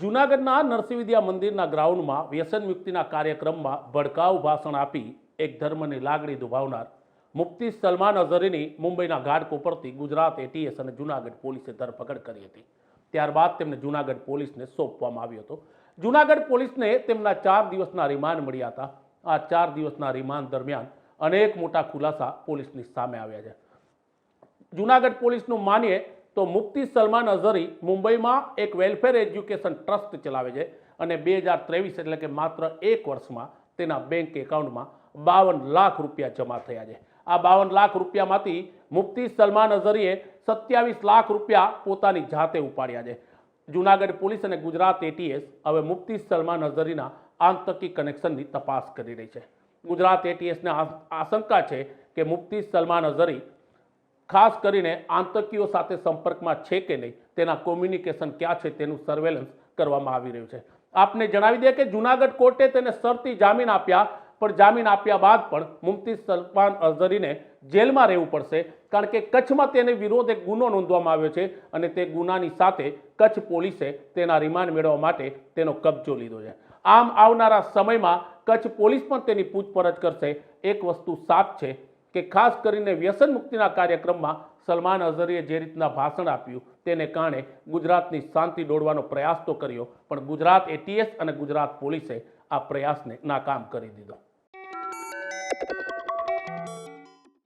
જૂનાગઢના નરસિંહ વિદ્યા મંદિરના ગ્રાઉન્ડમાં વ્યસન મુક્તિના કાર્યક્રમમાં ભડકાઉ ભાષણ આપી એક ધર્મની લાગણી દુભાવનાર મુફ્તી સલમાન અઝરીની મુંબઈના ઘાટ કોપરથી ગુજરાત એટીએસ અને જૂનાગઢ પોલીસે ધરપકડ કરી હતી. ત્યારબાદ તેમને જૂનાગઢ પોલીસને સોંપવામાં આવ્યો હતો. જૂનાગઢ પોલીસને તેમના ચાર દિવસના રિમાન્ડ મળ્યા હતા. આ ચાર દિવસના રિમાન્ડ દરમિયાન અનેક મોટા ખુલાસા પોલીસની સામે આવ્યા છે. જૂનાગઢ પોલીસનું માનીએ તો મુફ્તી સલમાન અઝહરી મુંબઈમાં એક વેલફેર એજ્યુકેશન ટ્રસ્ટ ચલાવે છે અને બે હજાર ત્રેવીસ એટલે કે માત્ર એક વર્ષમાં તેના બેંક એકાઉન્ટમાં બાવન લાખ રૂપિયા જમા થયા છે. આ બાવન લાખ રૂપિયામાંથી મુફ્તી સલમાન અઝહરીએ સત્યાવીસ લાખ રૂપિયા પોતાની જાતે ઉપાડ્યા છે. જૂનાગઢ પોલીસ અને ગુજરાત એટીએસ હવે મુફ્તી સલમાન અઝહરીના આંતકી કનેક્શનની તપાસ કરી રહી છે. ગુજરાત એટીએસને આશંકા છે કે મુફ્તી સલમાન અઝહરી ખાસ કરીને આંતકીઓ સાથે સંપર્કમાં છે કે નહીં, તેના કોમ્યુનિકેશન ક્યાં છે તેનું સર્વેલન્સ કરવામાં આવી રહ્યું છે. આપને જણાવી દે કે જૂનાગઢ કોર્ટે તેને શરતી જામીન આપ્યા, પણ જામીન આપ્યા બાદ પણ મુમતી સલમાન અઝરીને જેલમાં રહેવું પડશે, કારણ કે કચ્છમાં તેને વિરોધ એક ગુનો નોંધવામાં આવ્યો છે અને તે ગુનાની સાથે કચ્છ પોલીસે તેના રિમાન્ડ મેળવવા માટે તેનો કબજો લીધો છે. આમ આવનારા સમયમાં કચ્છ પોલીસ પણ તેની પૂછપરછ કરશે. એક વસ્તુ સાફ છે કે ખાસ કરીને વ્યસન મુક્તિના કાર્યક્રમમાં સલમાન અઝહરીએ જે રીતના ભાષણ આપ્યું તેને કારણે ગુજરાતની શાંતિ દોડવાનો પ્રયાસ તો કર્યો, પણ ગુજરાત એટીએસ અને ગુજરાત પોલીસે આ પ્રયાસને નાકામ કરી દીધો.